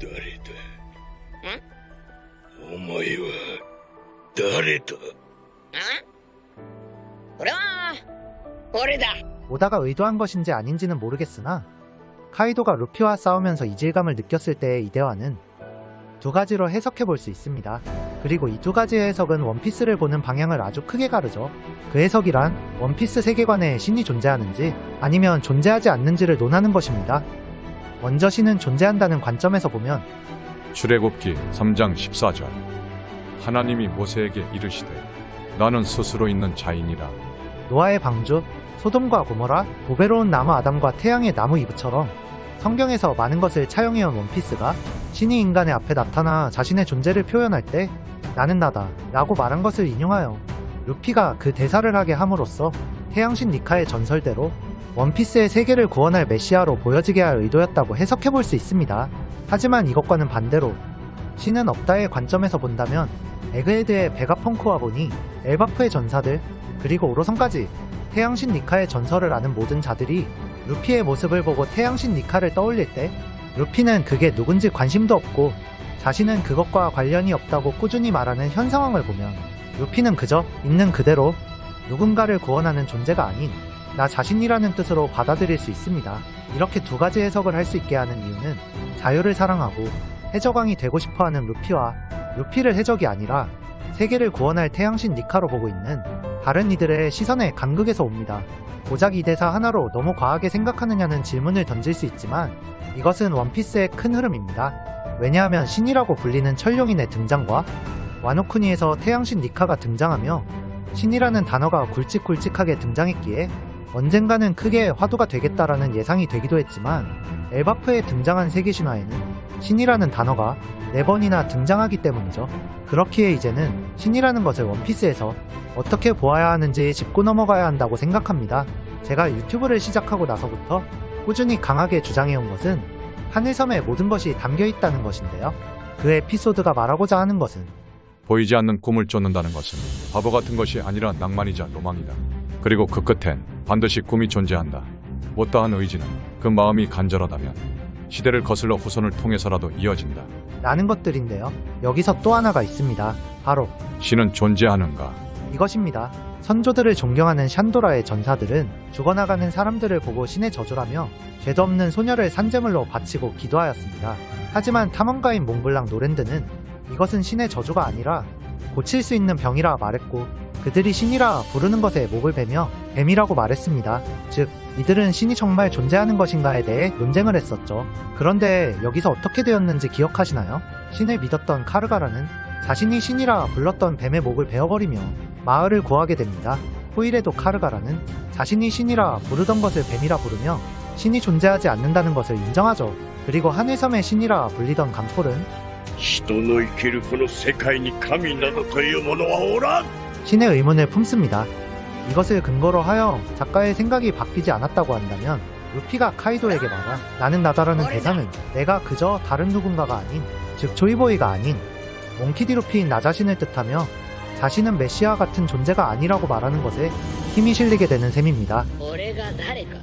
誰だんお前は誰だあ俺は俺だ 오다가 의도한 것인지 아닌지는 모르겠으나 카이도가 루피와 싸우면서 이질감을 느꼈을 때의 이 대화는 두 가지로 해석해 볼 수 있습니다. 그리고 이 두 가지의 해석은 원피스를 보는 방향을 아주 크게 가르죠. 그 해석이란 원피스 세계관에 신이 존재하는지 아니면 존재하지 않는지를 논하는 것입니다. 먼저 신은 존재한다는 관점에서 보면 출애굽기 3장 14절. 하나님이 모세에게 이르시되 나는 스스로 있는 자인이라. 노아의 방주, 소돔과 고모라, 보배로운 나무 아담과 태양의 나무 이브처럼 성경에서 많은 것을 차용해온 원피스가 신이 인간의 앞에 나타나 자신의 존재를 표현할 때 나는 나다 라고 말한 것을 인용하여 루피가 그 대사를 하게 함으로써 태양신 니카의 전설대로 원피스의 세계를 구원할 메시아로 보여지게 할 의도였다고 해석해 볼 수 있습니다. 하지만 이것과는 반대로 신은 없다의 관점에서 본다면 에그헤드의 베가펑크와 보니 엘바프의 전사들 그리고 오로성까지 태양신 니카의 전설을 아는 모든 자들이 루피의 모습을 보고 태양신 니카를 떠올릴 때 루피는 그게 누군지 관심도 없고 자신은 그것과 관련이 없다고 꾸준히 말하는 현 상황을 보면 루피는 그저 있는 그대로 누군가를 구원하는 존재가 아닌 나 자신이라는 뜻으로 받아들일 수 있습니다. 이렇게 두 가지 해석을 할 수 있게 하는 이유는 자유를 사랑하고 해적왕이 되고 싶어 하는 루피와 루피를 해적이 아니라 세계를 구원할 태양신 니카로 보고 있는 다른 이들의 시선의 간극에서 옵니다. 고작 이 대사 하나로 너무 과하게 생각하느냐는 질문을 던질 수 있지만 이것은 원피스의 큰 흐름입니다. 왜냐하면 신이라고 불리는 철룡인의 등장과 와노쿠니에서 태양신 니카가 등장하며 신이라는 단어가 굵직굵직하게 등장했기에 언젠가는 크게 화두가 되겠다라는 예상이 되기도 했지만 엘바프에 등장한 세계 신화에는 신이라는 단어가 네 번이나 등장하기 때문이죠. 그렇기에 이제는 신이라는 것을 원피스에서 어떻게 보아야 하는지 짚고 넘어가야 한다고 생각합니다. 제가 유튜브를 시작하고 나서부터 꾸준히 강하게 주장해온 것은 하늘섬에 모든 것이 담겨 있다는 것인데요. 그 에피소드가 말하고자 하는 것은 보이지 않는 꿈을 쫓는다는 것은 바보 같은 것이 아니라 낭만이자 로망이다. 그리고 그 끝엔 반드시 꿈이 존재한다. 못다한 의지는 그 마음이 간절하다면 시대를 거슬러 후손을 통해서라도 이어진다. 라는 것들인데요. 여기서 또 하나가 있습니다. 바로 신은 존재하는가? 이것입니다. 선조들을 존경하는 샨도라의 전사들은 죽어나가는 사람들을 보고 신의 저주라며 죄도 없는 소녀를 산재물로 바치고 기도하였습니다. 하지만 탐험가인 몽블랑 노랜드는 이것은 신의 저주가 아니라 고칠 수 있는 병이라 말했고 그들이 신이라 부르는 것에 목을 베며 뱀이라고 말했습니다. 즉 이들은 신이 정말 존재하는 것인가에 대해 논쟁을 했었죠. 그런데 여기서 어떻게 되었는지 기억하시나요? 신을 믿었던 카르가라는 자신이 신이라 불렀던 뱀의 목을 베어버리며 마을을 구하게 됩니다. 호일에도 카르가라는 자신이 신이라 부르던 것을 뱀이라 부르며 신이 존재하지 않는다는 것을 인정하죠. 그리고 하늘섬의 신이라 불리던 간폴은 人の生きるこの世界に神などというものはおらん 신의 의문을 품습니다. 이것을 근거로 하여 작가의 생각이 바뀌지 않았다고 한다면 루피가 카이도에게 말한 나는 나다라는 대사는 내가 그저 다른 누군가가 아닌 즉 조이보이가 아닌 몽키디 루피인 나 자신을 뜻하며 자신은 메시아 같은 존재가 아니라고 말하는 것에 힘이 실리게 되는 셈입니다. 俺が誰か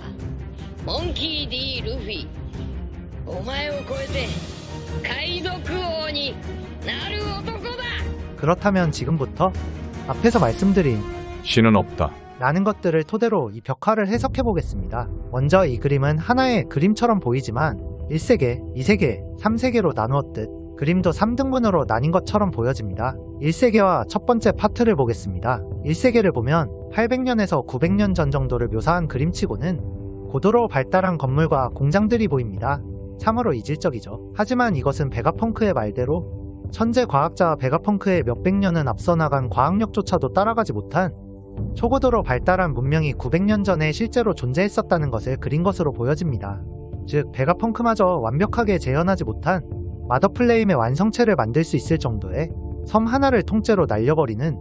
モンキー D ルフィお前を超えて 가이도크오니 그렇다면 지금부터 앞에서 말씀드린 신은 없다. 라는 것들을 토대로 이 벽화를 해석해 보겠습니다. 먼저 이 그림은 하나의 그림처럼 보이지만 1세계, 2세계, 3세계로 나누었듯 그림도 3등분으로 나뉜 것처럼 보여집니다. 1세계와 첫 번째 파트를 보겠습니다. 1세계를 보면 800년에서 900년 전 정도를 묘사한 그림치고는 고도로 발달한 건물과 공장들이 보입니다. 참으로 이질적이죠. 하지만 이것은 베가펑크의 말대로 천재 과학자 베가펑크의 몇백 년은 앞서 나간 과학력조차도 따라가지 못한 초고도로 발달한 문명이 900년 전에 실제로 존재했었다는 것을 그린 것으로 보여집니다. 즉, 베가펑크마저 완벽하게 재현하지 못한 마더플레임의 완성체를 만들 수 있을 정도의 섬 하나를 통째로 날려버리는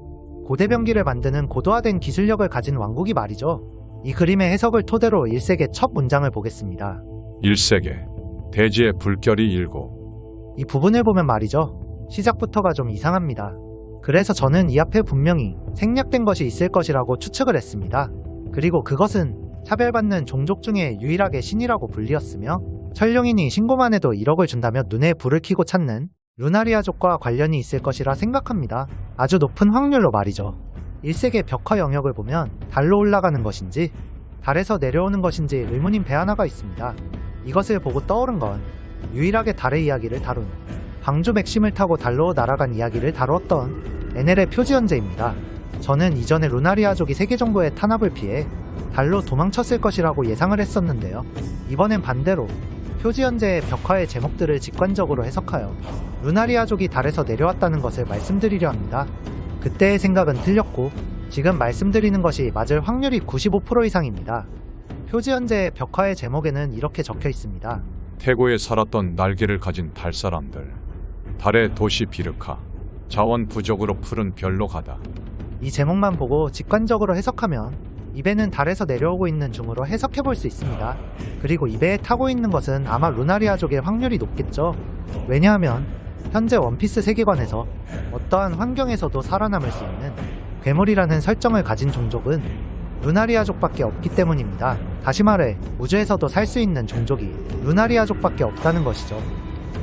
고대병기를 만드는 고도화된 기술력을 가진 왕국이 말이죠. 이 그림의 해석을 토대로 1세계 첫 문장을 보겠습니다. 1세계 대지의 불결이 일고 이 부분을 보면 말이죠. 시작부터가 좀 이상합니다. 그래서 저는 이 앞에 분명히 생략된 것이 있을 것이라고 추측을 했습니다. 그리고 그것은 차별받는 종족 중에 유일하게 신이라고 불리었으며 철룡인이 신고만 해도 1억을 준다며 눈에 불을 켜고 찾는 루나리아족과 관련이 있을 것이라 생각합니다. 아주 높은 확률로 말이죠. 1세계 벽화 영역을 보면 달로 올라가는 것인지 달에서 내려오는 것인지 의문인 배 하나가 있습니다. 이것을 보고 떠오른 건 유일하게 달의 이야기를 다룬 광주 맥심을 타고 달로 날아간 이야기를 다루었던 NL의 표지연재입니다. 저는 이전에 루나리아족이 세계 정부의 탄압을 피해 달로 도망쳤을 것이라고 예상을 했었는데요. 이번엔 반대로 표지연재의 벽화의 제목들을 직관적으로 해석하여 루나리아족이 달에서 내려왔다는 것을 말씀드리려 합니다. 그때의 생각은 틀렸고 지금 말씀드리는 것이 맞을 확률이 95% 이상입니다. 표지연재의 벽화의 제목에는 이렇게 적혀 있습니다. 태고에 살았던 날개를 가진 달 사람들. 달의 도시 비르카. 자원 부족으로 푸른 별로 가다. 이 제목만 보고 직관적으로 해석하면 이 배는 달에서 내려오고 있는 중으로 해석해 볼 수 있습니다. 그리고 이 배에 타고 있는 것은 아마 루나리아족의 확률이 높겠죠. 왜냐하면 현재 원피스 세계관에서 어떠한 환경에서도 살아남을 수 있는 괴물이라는 설정을 가진 종족은 루나리아족밖에 없기 때문입니다. 다시 말해 우주에서도 살 수 있는 종족이 루나리아족밖에 없다는 것이죠.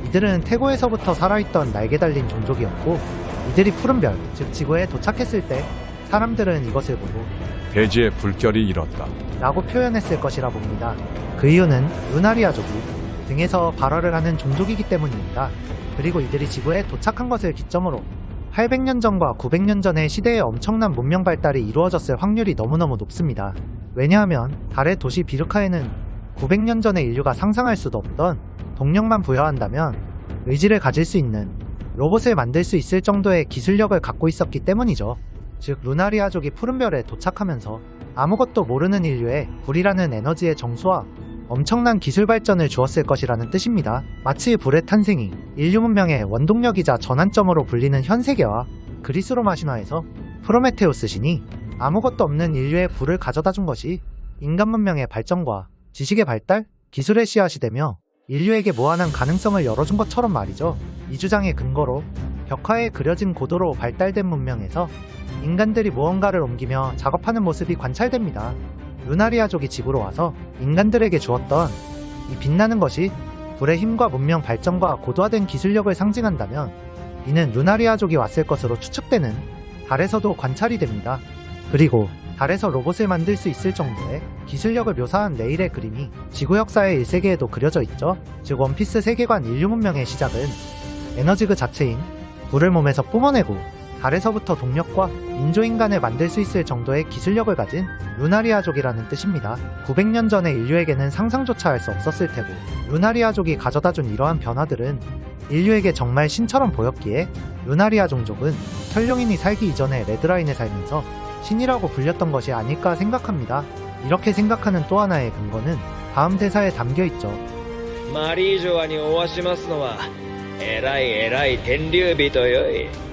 이들은 태고에서부터 살아있던 날개 달린 종족이었고 이들이 푸른 별, 즉 지구에 도착했을 때 사람들은 이것을 보고 대지에 불결이 일었다. 라고 표현했을 것이라 봅니다. 그 이유는 루나리아족이 등에서 발화를 하는 종족이기 때문입니다. 그리고 이들이 지구에 도착한 것을 기점으로 800년 전과 900년 전의 시대에 엄청난 문명 발달이 이루어졌을 확률이 너무너무 높습니다. 왜냐하면 달의 도시 비르카에는 900년 전의 인류가 상상할 수도 없던 동력만 부여한다면 의지를 가질 수 있는 로봇을 만들 수 있을 정도의 기술력을 갖고 있었기 때문이죠. 즉 루나리아족이 푸른별에 도착하면서 아무것도 모르는 인류에 불이라는 에너지의 정수와 엄청난 기술 발전을 주었을 것이라는 뜻입니다. 마치 불의 탄생이 인류 문명의 원동력이자 전환점으로 불리는 현 세계와 그리스 로마 신화에서 프로메테우스 신이 아무것도 없는 인류에 불을 가져다 준 것이 인간 문명의 발전과 지식의 발달, 기술의 씨앗이 되며 인류에게 무한한 가능성을 열어준 것처럼 말이죠. 이 주장의 근거로 벽화에 그려진 고도로 발달된 문명에서 인간들이 무언가를 옮기며 작업하는 모습이 관찰됩니다. 루나리아족이 지구로 와서 인간들에게 주었던 이 빛나는 것이 불의 힘과 문명 발전과 고도화된 기술력을 상징한다면 이는 루나리아족이 왔을 것으로 추측되는 달에서도 관찰이 됩니다. 그리고 달에서 로봇을 만들 수 있을 정도의 기술력을 묘사한 레일의 그림이 지구 역사의 1세기에도 그려져 있죠. 즉 원피스 세계관 인류 문명의 시작은 에너지 그 자체인 불을 몸에서 뿜어내고 달에서부터 동력과 인조인간을 만들 수 있을 정도의 기술력을 가진 루나리아족이라는 뜻입니다. 900년 전에 인류에게는 상상조차 할 수 없었을 테고 루나리아족이 가져다 준 이러한 변화들은 인류에게 정말 신처럼 보였기에 루나리아 종족은 철룡인이 살기 이전에 레드라인에 살면서 신이라고 불렸던 것이 아닐까 생각합니다. 이렇게 생각하는 또 하나의 근거는 다음 대사에 담겨 있죠. 마리조아니 오하시마스노와 에라이 에라이 덴류비도요이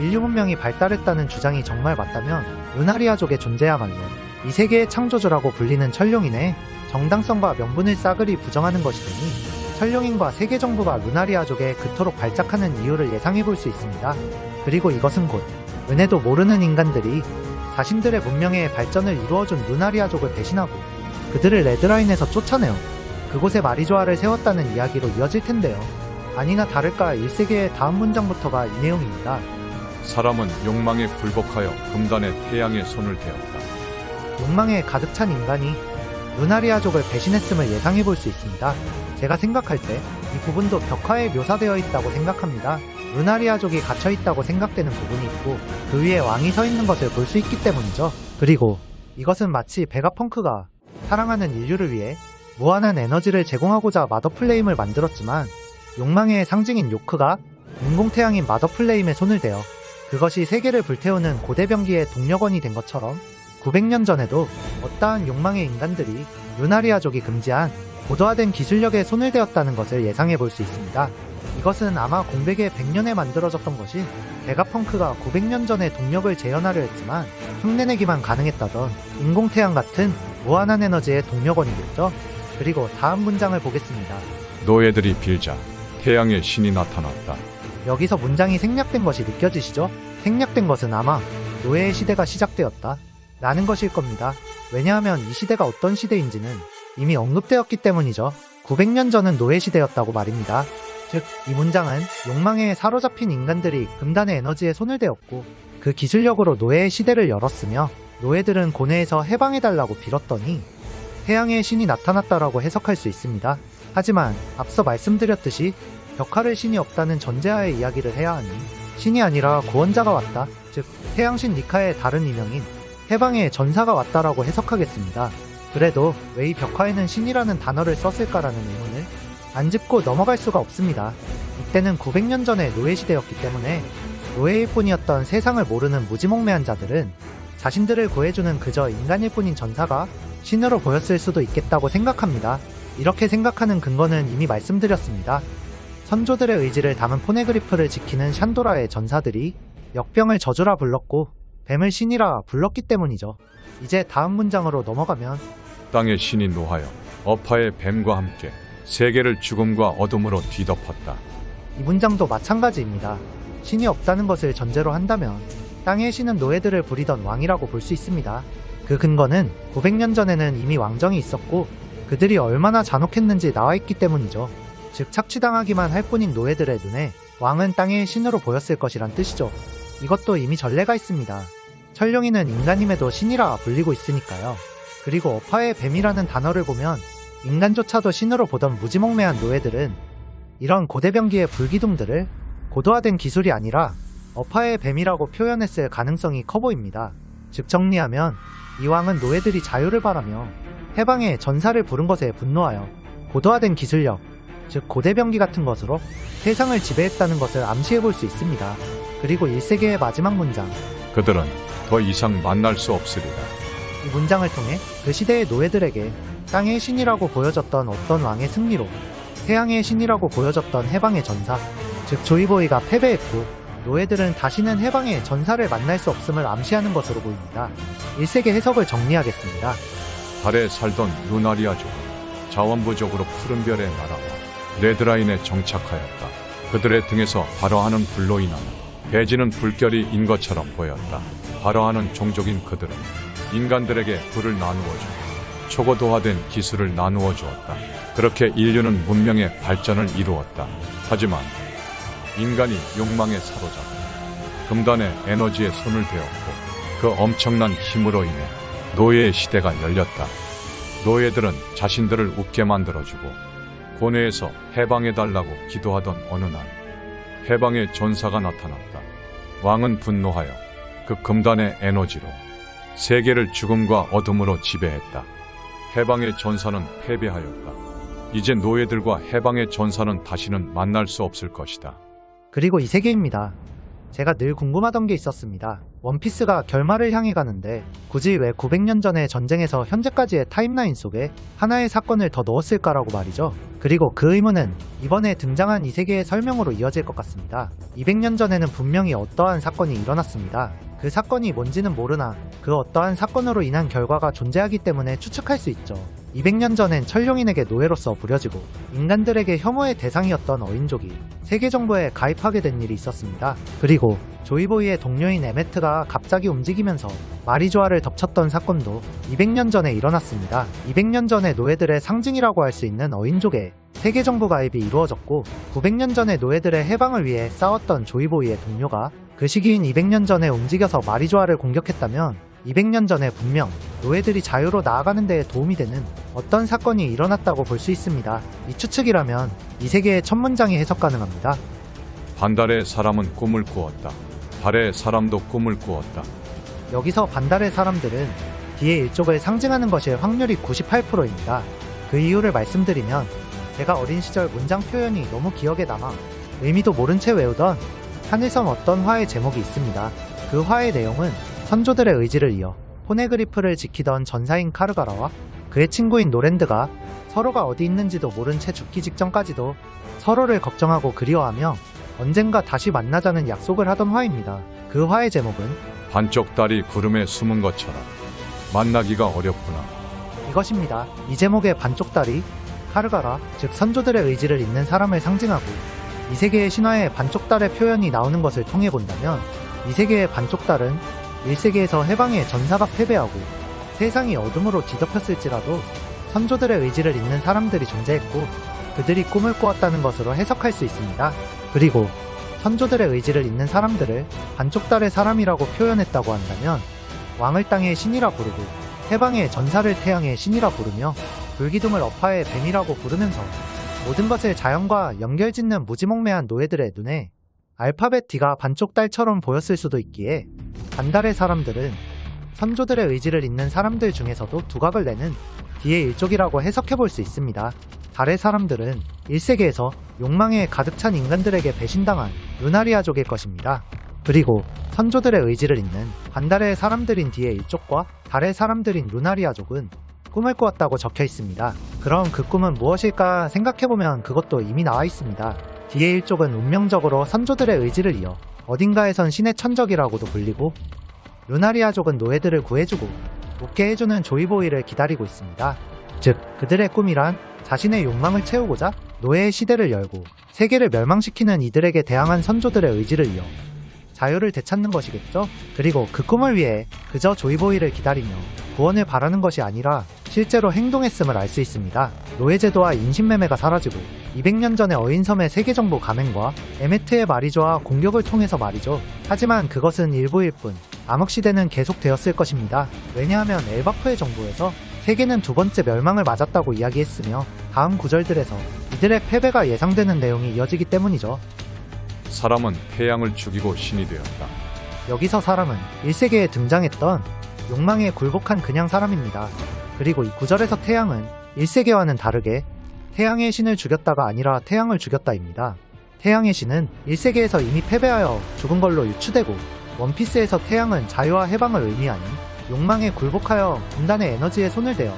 인류 문명이 발달했다는 주장이 정말 맞다면 루나리아족의 존재야말로 이 세계의 창조주라고 불리는 철룡인의 정당성과 명분을 싸그리 부정하는 것이 되니 철룡인과 세계 정부가 루나리아족에 그토록 발작하는 이유를 예상해 볼 수 있습니다. 그리고 이것은 곧 은혜도 모르는 인간들이 자신들의 문명의 발전을 이루어준 루나리아족을 배신하고 그들을 레드라인에서 쫓아내어 그곳에 마리조아를 세웠다는 이야기로 이어질 텐데요. 아니나 다를까 1세기의 다음 문장부터가 이 내용입니다. 사람은 욕망에 굴복하여 금단의 태양에 손을 대었다. 욕망에 가득 찬 인간이 루나리아족을 배신했음을 예상해 볼 수 있습니다. 제가 생각할 때 이 부분도 벽화에 묘사되어 있다고 생각합니다. 루나리아족이 갇혀 있다고 생각되는 부분이 있고 그 위에 왕이 서 있는 것을 볼 수 있기 때문이죠. 그리고 이것은 마치 베가펑크가 사랑하는 인류를 위해 무한한 에너지를 제공하고자 마더플레임을 만들었지만 욕망의 상징인 요크가 인공태양인 마더플레임에 손을 대어 그것이 세계를 불태우는 고대병기의 동력원이 된 것처럼 900년 전에도 어떠한 욕망의 인간들이 루나리아족이 금지한 고도화된 기술력에 손을 대었다는 것을 예상해 볼 수 있습니다. 이것은 아마 공백의 100년에 만들어졌던 것이 베가펑크가 900년 전에 동력을 재현하려 했지만 흉내내기만 가능했다던 인공태양 같은 무한한 에너지의 동력원이겠죠. 그리고 다음 문장을 보겠습니다. 노예들이 빌자 태양의 신이 나타났다. 여기서 문장이 생략된 것이 느껴지시죠? 생략된 것은 아마 노예의 시대가 시작되었다. 라는 것일 겁니다. 왜냐하면 이 시대가 어떤 시대인지는 이미 언급되었기 때문이죠. 900년 전은 노예 시대였다고 말입니다. 즉, 이 문장은 욕망에 사로잡힌 인간들이 금단의 에너지에 손을 대었고 그 기술력으로 노예의 시대를 열었으며 노예들은 고뇌에서 해방해달라고 빌었더니 태양의 신이 나타났다라고 해석할 수 있습니다. 하지만 앞서 말씀드렸듯이 벽화를 신이 없다는 전제하에 이야기를 해야 하니 신이 아니라 구원자가 왔다. 즉 태양신 니카의 다른 이명인 해방의 전사가 왔다라고 해석하겠습니다. 그래도 왜 이 벽화에는 신이라는 단어를 썼을까라는 의문을 안 짚고 넘어갈 수가 없습니다. 이때는 900년 전의 노예 시대였기 때문에 노예일 뿐이었던 세상을 모르는 무지몽매한 자들은 자신들을 구해주는 그저 인간일 뿐인 전사가 신으로 보였을 수도 있겠다고 생각합니다. 이렇게 생각하는 근거는 이미 말씀드렸습니다. 선조들의 의지를 담은 포네그리프를 지키는 샨도라의 전사들이 역병을 저주라 불렀고 뱀을 신이라 불렀기 때문이죠. 이제 다음 문장으로 넘어가면 땅의 신이 노하여 어파의 뱀과 함께 세계를 죽음과 어둠으로 뒤덮었다. 이 문장도 마찬가지입니다. 신이 없다는 것을 전제로 한다면 땅의 신은 노예들을 부리던 왕이라고 볼 수 있습니다. 그 근거는 900년 전에는 이미 왕정이 있었고 그들이 얼마나 잔혹했는지 나와 있기 때문이죠. 즉 착취당하기만 할 뿐인 노예들의 눈에 왕은 땅의 신으로 보였을 것이란 뜻이죠. 이것도 이미 전례가 있습니다. 철룡이는 인간임에도 신이라 불리고 있으니까요. 그리고 어파의 뱀이라는 단어를 보면 인간조차도 신으로 보던 무지몽매한 노예들은 이런 고대병기의 불기둥들을 고도화된 기술이 아니라 어파의 뱀이라고 표현했을 가능성이 커 보입니다. 즉 정리하면 이왕은 노예들이 자유를 바라며 해방의 전사를 부른 것에 분노하여 고도화된 기술력, 즉 고대병기 같은 것으로 세상을 지배했다는 것을 암시해 볼 수 있습니다. 그리고 1세기의 마지막 문장, 그들은 더 이상 만날 수 없으리라. 이 문장을 통해 그 시대의 노예들에게 땅의 신이라고 보여졌던 어떤 왕의 승리로 태양의 신이라고 보여졌던 해방의 전사, 즉 조이보이가 패배했고 노예들은 다시는 해방의 전사를 만날 수 없음을 암시하는 것으로 보입니다. 1세기 해석을 정리하겠습니다. 달에 살던 루나리아족은 자원부족으로 푸른 별의 나라와 레드라인에 정착하였다. 그들의 등에서 발화하는 불로 인한 배지는 불결이 인 것처럼 보였다. 발화하는 종족인 그들은 인간들에게 불을 나누어주고 초고도화된 기술을 나누어 주었다. 그렇게 인류는 문명의 발전을 이루었다. 하지만 인간이 욕망에 사로잡혀 금단의 에너지에 손을 대었고 그 엄청난 힘으로 인해 노예의 시대가 열렸다. 노예들은 자신들을 웃게 만들어주고 고뇌에서 해방해달라고 기도하던 어느 날 해방의 전사가 나타났다. 왕은 분노하여 그 금단의 에너지로 세계를 죽음과 어둠으로 지배했다. 해방의 전사는 패배하였다. 이제 노예들과 해방의 전사는 다시는 만날 수 없을 것이다. 그리고 이 세계입니다. 제가 늘 궁금하던 게 있었습니다. 원피스가 결말을 향해 가는데 굳이 왜 900년 전의 전쟁에서 현재까지의 타임라인 속에 하나의 사건을 더 넣었을까라고 말이죠. 그리고 그 의문은 이번에 등장한 이 세계의 설명으로 이어질 것 같습니다. 200년 전에는 분명히 어떠한 사건이 일어났습니다. 그 사건이 뭔지는 모르나 그 어떠한 사건으로 인한 결과가 존재하기 때문에 추측할 수 있죠. 200년 전엔 천룡인에게 노예로서 부려지고 인간들에게 혐오의 대상이었던 어인족이 세계 정부에 가입하게 된 일이 있었습니다. 그리고 조이보이의 동료인 에메트가 갑자기 움직이면서 마리조아를 덮쳤던 사건도 200년 전에 일어났습니다. 200년 전의 노예들의 상징이라고 할 수 있는 어인족의 세계 정부 가입이 이루어졌고 900년 전의 노예들의 해방을 위해 싸웠던 조이보이의 동료가 그 시기인 200년 전에 움직여서 마리조아를 공격했다면 200년 전에 분명 노예들이 자유로 나아가는 데에 도움이 되는 어떤 사건이 일어났다고 볼 수 있습니다. 이 추측이라면 이 세계의 첫 문장이 해석 가능합니다. 반달의 사람은 꿈을 꾸었다. 달의 사람도 꿈을 꾸었다. 여기서 반달의 사람들은 뒤에 일족을 상징하는 것일 확률이 98%입니다. 그 이유를 말씀드리면 제가 어린 시절 문장 표현이 너무 기억에 남아 의미도 모른 채 외우던 하늘섬 어떤 화의 제목이 있습니다. 그 화의 내용은 선조들의 의지를 이어 포네그리프를 지키던 전사인 카르가라와 그의 친구인 노랜드가 서로가 어디 있는지도 모른 채 죽기 직전까지도 서로를 걱정하고 그리워하며 언젠가 다시 만나자는 약속을 하던 화입니다. 그 화의 제목은 반쪽 달이 구름에 숨은 것처럼 만나기가 어렵구나. 이것입니다. 이 제목의 반쪽 달이 카르가라, 즉 선조들의 의지를 잇는 사람을 상징하고 이 세계의 신화에 반쪽 달의 표현이 나오는 것을 통해 본다면 이 세계의 반쪽 달은 1세계에서 해방의 전사가 패배하고 세상이 어둠으로 뒤덮였을지라도 선조들의 의지를 잇는 사람들이 존재했고 그들이 꿈을 꾸었다는 것으로 해석할 수 있습니다. 그리고 선조들의 의지를 잇는 사람들을 반쪽 달의 사람이라고 표현했다고 한다면 왕을 땅의 신이라 부르고 해방의 전사를 태양의 신이라 부르며 불기둥을 업화의 뱀이라고 부르면서 모든 것을 자연과 연결짓는 무지몽매한 노예들의 눈에 알파벳 D가 반쪽 달처럼 보였을 수도 있기에 반달의 사람들은 선조들의 의지를 잇는 사람들 중에서도 두각을 내는 D의 일족이라고 해석해 볼 수 있습니다. 달의 사람들은 1세계에서 욕망에 가득 찬 인간들에게 배신당한 루나리아족일 것입니다. 그리고 선조들의 의지를 잇는 반달의 사람들인 D의 일족과 달의 사람들인 루나리아족은 꿈을 꾸었다고 적혀 있습니다. 그럼 그 꿈은 무엇일까 생각해보면 그것도 이미 나와 있습니다. D의 일족은 운명적으로 선조들의 의지를 이어 어딘가에선 신의 천적이라고도 불리고 루나리아족은 노예들을 구해주고 웃게 해주는 조이보이를 기다리고 있습니다. 즉 그들의 꿈이란 자신의 욕망을 채우고자 노예의 시대를 열고 세계를 멸망시키는 이들에게 대항한 선조들의 의지를 이어 자유를 되찾는 것이겠죠? 그리고 그 꿈을 위해 그저 조이보이를 기다리며 구원을 바라는 것이 아니라 실제로 행동했음을 알 수 있습니다. 노예제도와 인신매매가 사라지고 200년 전의 어인섬의 세계정보 가맹과 에메트의 마리조와 공격을 통해서 말이죠. 하지만 그것은 일부일 뿐 암흑시대는 계속되었을 것입니다. 왜냐하면 엘바프의 정보에서 세계는 두 번째 멸망을 맞았다고 이야기했으며 다음 구절들에서 이들의 패배가 예상되는 내용이 이어지기 때문이죠. 사람은 태양을 죽이고 신이 되었다. 여기서 사람은 1세기에 등장했던 욕망에 굴복한 그냥 사람입니다. 그리고 이 구절에서 태양은 1세기와는 다르게 태양의 신을 죽였다가 아니라 태양을 죽였다입니다. 태양의 신은 1세기에서 이미 패배하여 죽은 걸로 유추되고 원피스에서 태양은 자유와 해방을 의미하니 욕망에 굴복하여 분단의 에너지에 손을 대어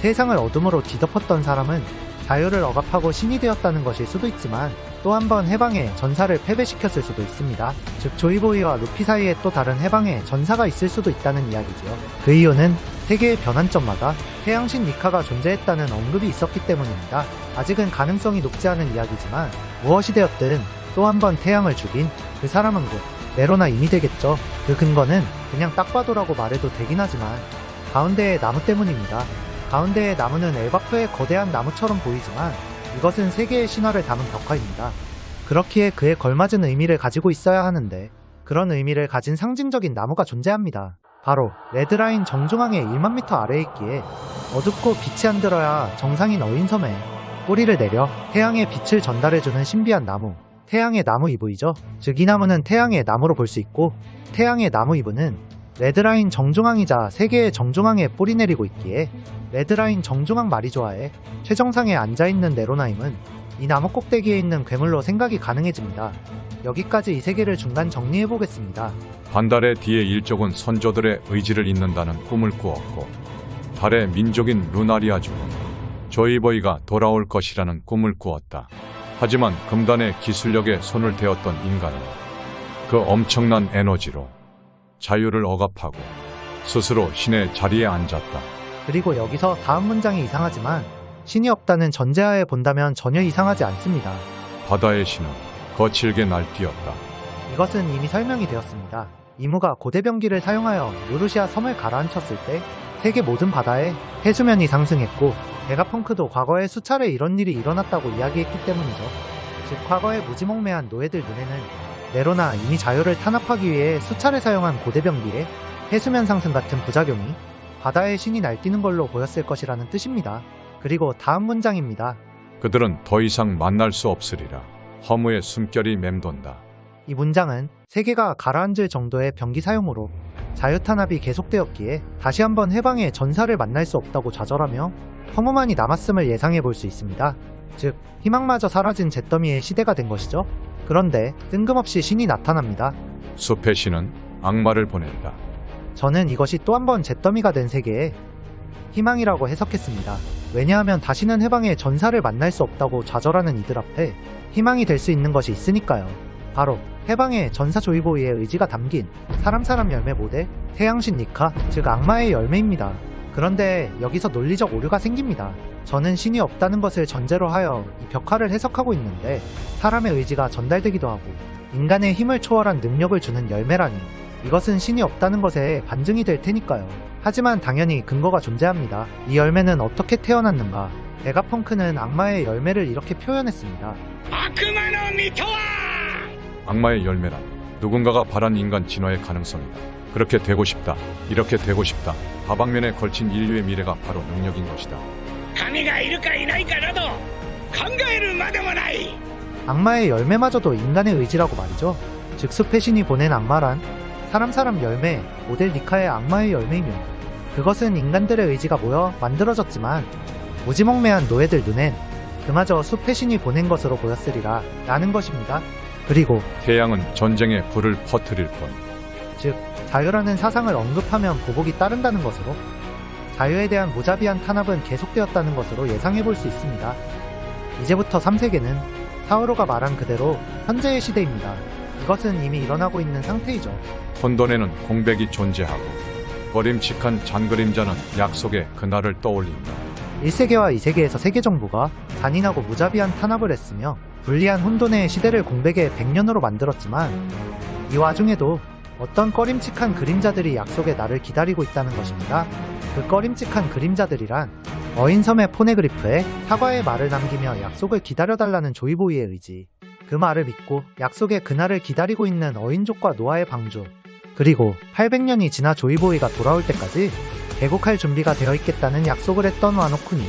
세상을 어둠으로 뒤덮었던 사람은 자유를 억압하고 신이 되었다는 것일 수도 있지만 또 한 번 해방의 전사를 패배시켰을 수도 있습니다. 즉 조이보이와 루피 사이에 또 다른 해방의 전사가 있을 수도 있다는 이야기죠. 그 이유는 세계의 변환점마다 태양신 니카가 존재했다는 언급이 있었기 때문입니다. 아직은 가능성이 높지 않은 이야기지만 무엇이 되었든 또 한 번 태양을 죽인 그 사람은 곧 네로나 인이 되겠죠. 그 근거는 그냥 딱 봐도라고 말해도 되긴 하지만 가운데의 나무 때문입니다. 가운데의 나무는 엘바프의 거대한 나무처럼 보이지만 이것은 세계의 신화를 담은 벽화입니다. 그렇기에 그에 걸맞은 의미를 가지고 있어야 하는데 그런 의미를 가진 상징적인 나무가 존재합니다. 바로 레드라인 정중앙의 1만 미터 아래에 있기에 어둡고 빛이 안 들어야 정상인 어인섬에 뿌리를 내려 태양의 빛을 전달해주는 신비한 나무 태양의 나무 이브이죠. 즉 이 나무는 태양의 나무로 볼 수 있고 태양의 나무 이브는 레드라인 정중앙이자 세계의 정중앙에 뿌리 내리고 있기에 레드라인 정중앙 마리조아의 최정상에 앉아있는 네로나임은 이 나무 꼭대기에 있는 괴물로 생각이 가능해집니다. 여기까지 이 세계를 중간 정리해보겠습니다. 반달의 뒤의 일족은 선조들의 의지를 잇는다는 꿈을 꾸었고 달의 민족인 루나리아족은 조이보이가 돌아올 것이라는 꿈을 꾸었다. 하지만 금단의 기술력에 손을 대었던 인간은 그 엄청난 에너지로 자유를 억압하고 스스로 신의 자리에 앉았다. 그리고 여기서 다음 문장이 이상하지만 신이 없다는 전제하에 본다면 전혀 이상하지 않습니다. 바다의 신은 거칠게 날뛰었다. 이것은 이미 설명이 되었습니다. 이무가 고대병기를 사용하여 요르시아 섬을 가라앉혔을 때 세계 모든 바다에 해수면이 상승했고 베가펑크도 과거에 수차례 이런 일이 일어났다고 이야기했기 때문이죠. 즉 과거의 무지몽매한 노예들 눈에는 네로나 이미 자유를 탄압하기 위해 수차례 사용한 고대병기의 해수면 상승 같은 부작용이 바다의 신이 날뛰는 걸로 보였을 것이라는 뜻입니다. 그리고 다음 문장입니다. 그들은 더 이상 만날 수 없으리라. 허무의 숨결이 맴돈다. 이 문장은 세계가 가라앉을 정도의 병기 사용으로 자유탄압이 계속되었기에 다시 한번 해방의 전사를 만날 수 없다고 좌절하며 허무만이 남았음을 예상해 볼 수 있습니다. 즉, 희망마저 사라진 잿더미의 시대가 된 것이죠. 그런데 뜬금없이 신이 나타납니다. 숲의 신은 악마를 보낸다. 저는 이것이 또 한 번 잿더미가 된 세계에 희망이라고 해석했습니다. 왜냐하면 다시는 해방의 전사를 만날 수 없다고 좌절하는 이들 앞에 희망이 될 수 있는 것이 있으니까요. 바로 해방의 전사 조이보이의 의지가 담긴 사람 사람 열매 모델 태양신 니카 즉 악마의 열매입니다. 그런데 여기서 논리적 오류가 생깁니다. 저는 신이 없다는 것을 전제로 하여 이 벽화를 해석하고 있는데 사람의 의지가 전달되기도 하고 인간의 힘을 초월한 능력을 주는 열매라니 이것은 신이 없다는 것에 반증이 될 테니까요. 하지만 당연히 근거가 존재합니다. 이 열매는 어떻게 태어났는가? 에가펑크는 악마의 열매를 이렇게 표현했습니다. 아, 악마의 열매란 누군가가 바란 인간 진화의 가능성이다. 그렇게 되고 싶다. 이렇게 되고 싶다. 다방면에 걸친 인류의 미래가 바로 능력인 것이다. 神がいるかいないかなど考えるまでもない 악마의 열매마저도 인간의 의지라고 말이죠. 즉 숲의 신이 보낸 악마란 사람 사람 열매, 모델 니카의 악마의 열매이며 그것은 인간들의 의지가 모여 만들어졌지만 무지몽매한 노예들 눈엔 그마저 숲의 신이 보낸 것으로 보였으리라 라는 것입니다. 그리고 태양은 전쟁에 불을 퍼뜨릴 뿐. 즉 자유라는 사상을 언급하면 보복이 따른다는 것으로 자유에 대한 무자비한 탄압은 계속되었다는 것으로 예상해 볼 수 있습니다. 이제부터 3세계는 사우로가 말한 그대로 현재의 시대입니다. 이것은 이미 일어나고 있는 상태이죠. 혼돈에는 공백이 존재하고 꺼림칙한 장그림자는 약속의 그날을 떠올린다. 1세계와 2세계에서 세계 정부가 잔인하고 무자비한 탄압을 했으며 불리한 혼돈의 시대를 공백의 100년으로 만들었지만 이 와중에도 어떤 꺼림칙한 그림자들이 약속의 날을 기다리고 있다는 것입니다. 그 꺼림칙한 그림자들이란 어인섬의 포네그리프에 사과의 말을 남기며 약속을 기다려달라는 조이보이의 의지 그 말을 믿고 약속의 그날을 기다리고 있는 어인족과 노아의 방주 그리고 800년이 지나 조이보이가 돌아올 때까지 개국할 준비가 되어 있겠다는 약속을 했던 와노쿠니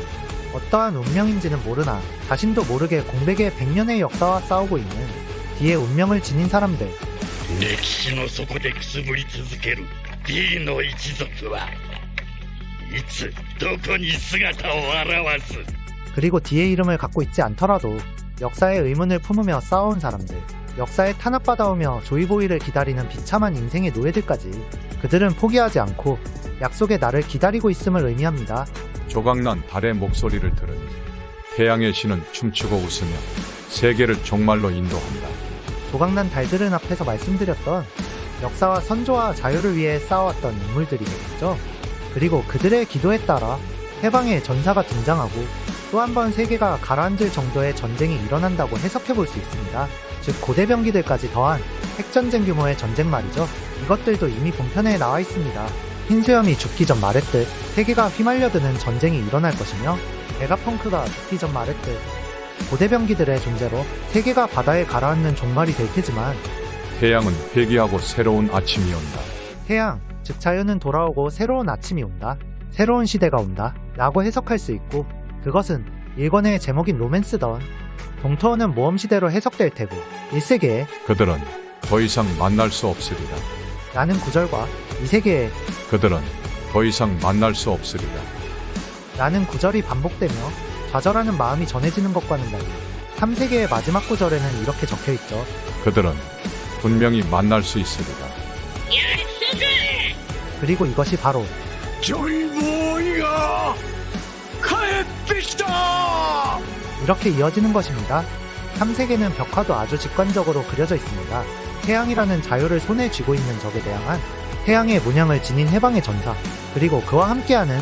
어떠한 운명인지는 모르나 자신도 모르게 공백의 100년의 역사와 싸우고 있는 뒤에 운명을 지닌 사람들 歴史の底でくすぶり続ける D の一族はいつどこに姿を現す 그리고 뒤의 이름을 갖고 있지 않더라도 역사의 의문을 품으며 싸워온 사람들 역사에 탄압받아오며 조이보이를 기다리는 비참한 인생의 노예들까지 그들은 포기하지 않고 약속의 날을 기다리고 있음을 의미합니다. 조각난 달의 목소리를 들으니 태양의 신은 춤추고 웃으며 세계를 종말로 인도한다. 조각난 달들은 앞에서 말씀드렸던 역사와 선조와 자유를 위해 싸워왔던 인물들이겠죠. 그리고 그들의 기도에 따라 해방의 전사가 등장하고 또 한 번 세계가 가라앉을 정도의 전쟁이 일어난다고 해석해 볼 수 있습니다. 즉 고대병기들까지 더한 핵전쟁 규모의 전쟁 말이죠. 이것들도 이미 본편에 나와 있습니다. 흰수염이 죽기 전 말했듯 세계가 휘말려드는 전쟁이 일어날 것이며 메가펑크가 죽기 전 말했듯 고대병기들의 존재로 세계가 바다에 가라앉는 종말이 될 테지만 태양은 회귀하고 새로운 아침이 온다. 태양, 즉 자유는 돌아오고 새로운 아침이 온다. 새로운 시대가 온다. 라고 해석할 수 있고 그것은 일권의 제목인 로맨스던 동토어는 모험시대로 해석될 테고 1세계에 그들은 더 이상 만날 수 없으리라. 라는 구절과 2세계에 그들은 더 이상 만날 수 없으리라. 라는 구절이 반복되며 좌절하는 마음이 전해지는 것과는 달리 3세계의 마지막 구절에는 이렇게 적혀 있죠. 그들은 분명히 만날 수 있으리라. 그리고 이것이 바로 졸보이야 가에빛이다 이렇게 이어지는 것입니다. 3세계는 벽화도 아주 직관적으로 그려져 있습니다. 태양이라는 자유를 손에 쥐고 있는 적에 대항한 태양의 문양을 지닌 해방의 전사, 그리고 그와 함께하는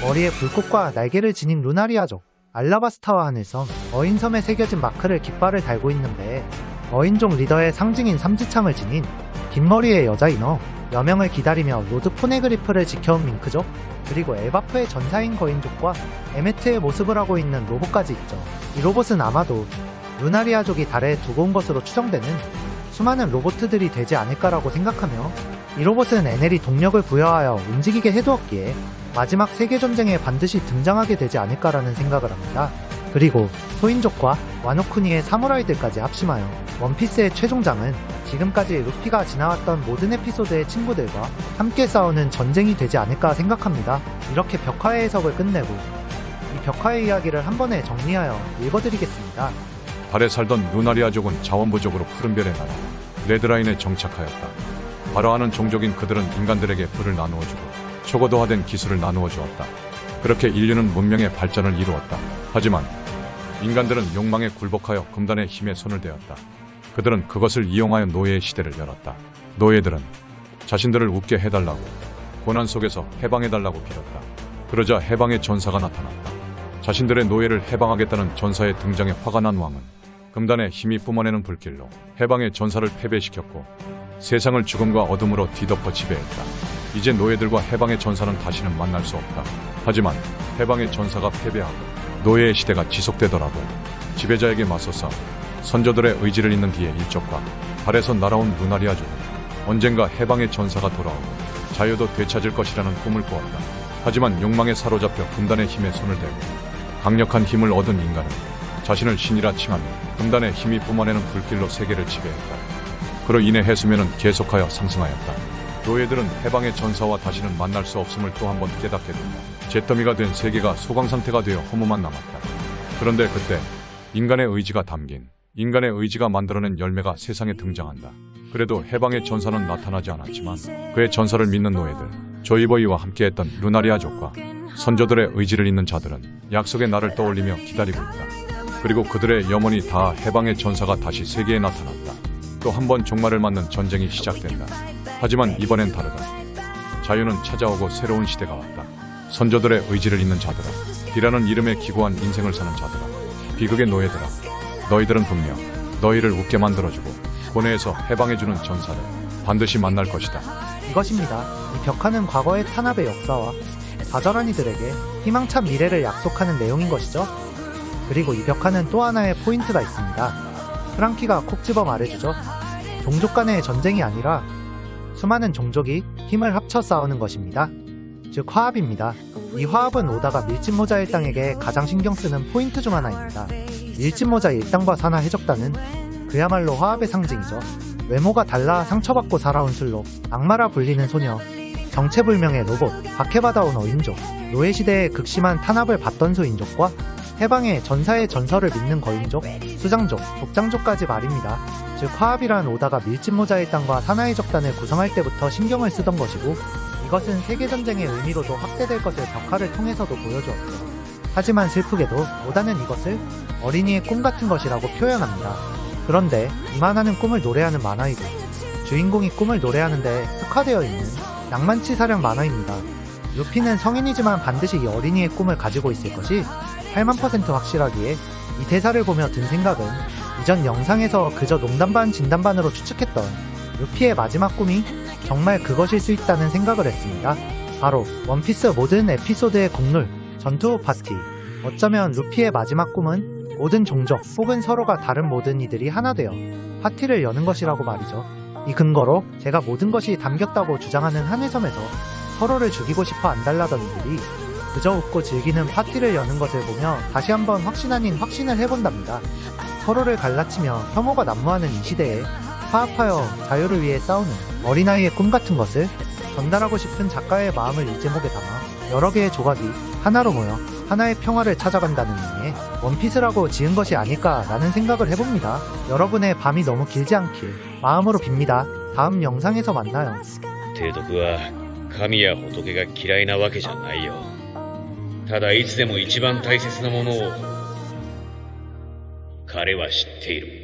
머리에 불꽃과 날개를 지닌 루나리아족, 알라바스타와 하늘섬, 어인섬에 새겨진 마크를 깃발을 달고 있는 배에 어인족 리더의 상징인 삼지창을 지닌 긴 머리의 여자이너, 여명을 기다리며 로드 포네그리프를 지켜온 밍크족, 그리고 에바프의 전사인 거인족과 에메트의 모습을 하고 있는 로봇까지 있죠. 이 로봇은 아마도 루나리아족이 달에 두고 온 것으로 추정되는 수많은 로봇들이 되지 않을까라고 생각하며 이 로봇은 에넬이 동력을 부여하여 움직이게 해두었기에 마지막 세계전쟁에 반드시 등장하게 되지 않을까라는 생각을 합니다. 그리고 소인족과 와노쿠니의 사무라이들까지 합심하여 원피스의 최종장은 지금까지 루피가 지나왔던 모든 에피소드의 친구들과 함께 싸우는 전쟁이 되지 않을까 생각합니다. 이렇게 벽화의 해석을 끝내고 이 벽화의 이야기를 한 번에 정리하여 읽어드리겠습니다. 달에 살던 루나리아족은 자원 부족으로 푸른 별에 날아 레드라인에 정착하였다. 바로하는 종족인 그들은 인간들에게 불을 나누어 주고 초고도화된 기술을 나누어 주었다. 그렇게 인류는 문명의 발전을 이루었다. 하지만 인간들은 욕망에 굴복하여 금단의 힘에 손을 대었다. 그들은 그것을 이용하여 노예의 시대를 열었다. 노예들은 자신들을 웃게 해달라고 고난 속에서 해방해달라고 빌었다. 그러자 해방의 전사가 나타났다. 자신들의 노예를 해방하겠다는 전사의 등장에 화가 난 왕은 금단의 힘이 뿜어내는 불길로 해방의 전사를 패배시켰고 세상을 죽음과 어둠으로 뒤덮어 지배했다. 이제 노예들과 해방의 전사는 다시는 만날 수 없다. 하지만 해방의 전사가 패배하고 노예의 시대가 지속되더라도 지배자에게 맞서 싸워 선조들의 의지를 잇는 뒤에 일족과 달에서 날아온 루나리아족은 언젠가 해방의 전사가 돌아오고 자유도 되찾을 것이라는 꿈을 꾸었다. 하지만 욕망에 사로잡혀 금단의 힘에 손을 대고 강력한 힘을 얻은 인간은 자신을 신이라 칭하며 금단의 힘이 뿜어내는 불길로 세계를 지배했다. 그로 인해 해수면은 계속하여 상승하였다. 노예들은 해방의 전사와 다시는 만날 수 없음을 또 한 번 깨닫게 된다. 잿더미가 된 세계가 소강 상태가 되어 허무만 남았다. 그런데 그때 인간의 의지가 담긴 인간의 의지가 만들어낸 열매가 세상에 등장한다. 그래도 해방의 전사는 나타나지 않았지만 그의 전사를 믿는 노예들, 조이버이와 함께했던 루나리아족과 선조들의 의지를 잇는 자들은 약속의 날을 떠올리며 기다리고 있다. 그리고 그들의 염원이 다 해방의 전사가 다시 세계에 나타났다. 또 한 번 종말을 맞는 전쟁이 시작된다. 하지만 이번엔 다르다. 자유는 찾아오고 새로운 시대가 왔다. 선조들의 의지를 잇는 자들아, 비라는 이름에 기고한 인생을 사는 자들아, 비극의 노예들아, 너희들은 분명 너희를 웃게 만들어주고 고뇌에서 해방해주는 전사를 반드시 만날 것이다. 이것입니다. 이 벽화는 과거의 탄압의 역사와 좌절한 이들에게 희망찬 미래를 약속하는 내용인 것이죠. 그리고 이 벽화는 또 하나의 포인트가 있습니다. 프랑키가 콕 집어 말해주죠. 종족 간의 전쟁이 아니라 수많은 종족이 힘을 합쳐 싸우는 것입니다. 즉 화합입니다. 이 화합은 오다가 밀짚모자 일당에게 가장 신경 쓰는 포인트 중 하나입니다. 밀짚모자 일당과 사나 해적단은 그야말로 화합의 상징이죠. 외모가 달라 상처받고 살아온 술로 악마라 불리는 소녀, 정체불명의 로봇, 박해받아온 어인족, 노예시대의 극심한 탄압을 받던 소인족과 해방의 전사의 전설을 믿는 거인족, 수장족, 독장족까지 말입니다. 즉 화합이란 오다가 밀짚모자 일당과 사나이 적단을 구성할 때부터 신경을 쓰던 것이고 이것은 세계전쟁의 의미로도 확대될 것을 벽화를 통해서도 보여주었죠. 하지만 슬프게도 오다는 이것을 어린이의 꿈 같은 것이라고 표현합니다. 그런데 이만하는 꿈을 노래하는 만화이고 주인공이 꿈을 노래하는데 특화되어 있는 낭만치 사령 만화입니다. 루피는 성인이지만 반드시 이 어린이의 꿈을 가지고 있을 것이 8만 퍼센트 확실하기에 이 대사를 보며 든 생각은 이전 영상에서 그저 농담 반 진담 반으로 추측했던 루피의 마지막 꿈이 정말 그것일 수 있다는 생각을 했습니다. 바로 원피스 모든 에피소드의 국룰 전투 후 파티. 어쩌면 루피의 마지막 꿈은 모든 종족 혹은 서로가 다른 모든 이들이 하나 되어 파티를 여는 것이라고 말이죠. 이 근거로 제가 모든 것이 담겼다고 주장하는 한해섬에서 서로를 죽이고 싶어 안달나던 이들이 그저 웃고 즐기는 파티를 여는 것을 보며 다시 한번 확신 아닌 확신을 해본답니다. 서로를 갈라치며 혐오가 난무하는 이 시대에 화합하여 자유를 위해 싸우는 어린아이의 꿈 같은 것을 전달하고 싶은 작가의 마음을 이 제목에 담아 여러 개의 조각이 하나로 모여 하나의 평화를 찾아간다는 의미의 원피스라고 지은 것이 아닐까라는 생각을 해봅니다. 여러분의 밤이 너무 길지 않길 마음으로 빕니다. 다음 영상에서 만나요. 提督は神や仏が嫌いなわけじゃないよ ただいつでも一番大切なものを彼は知っている。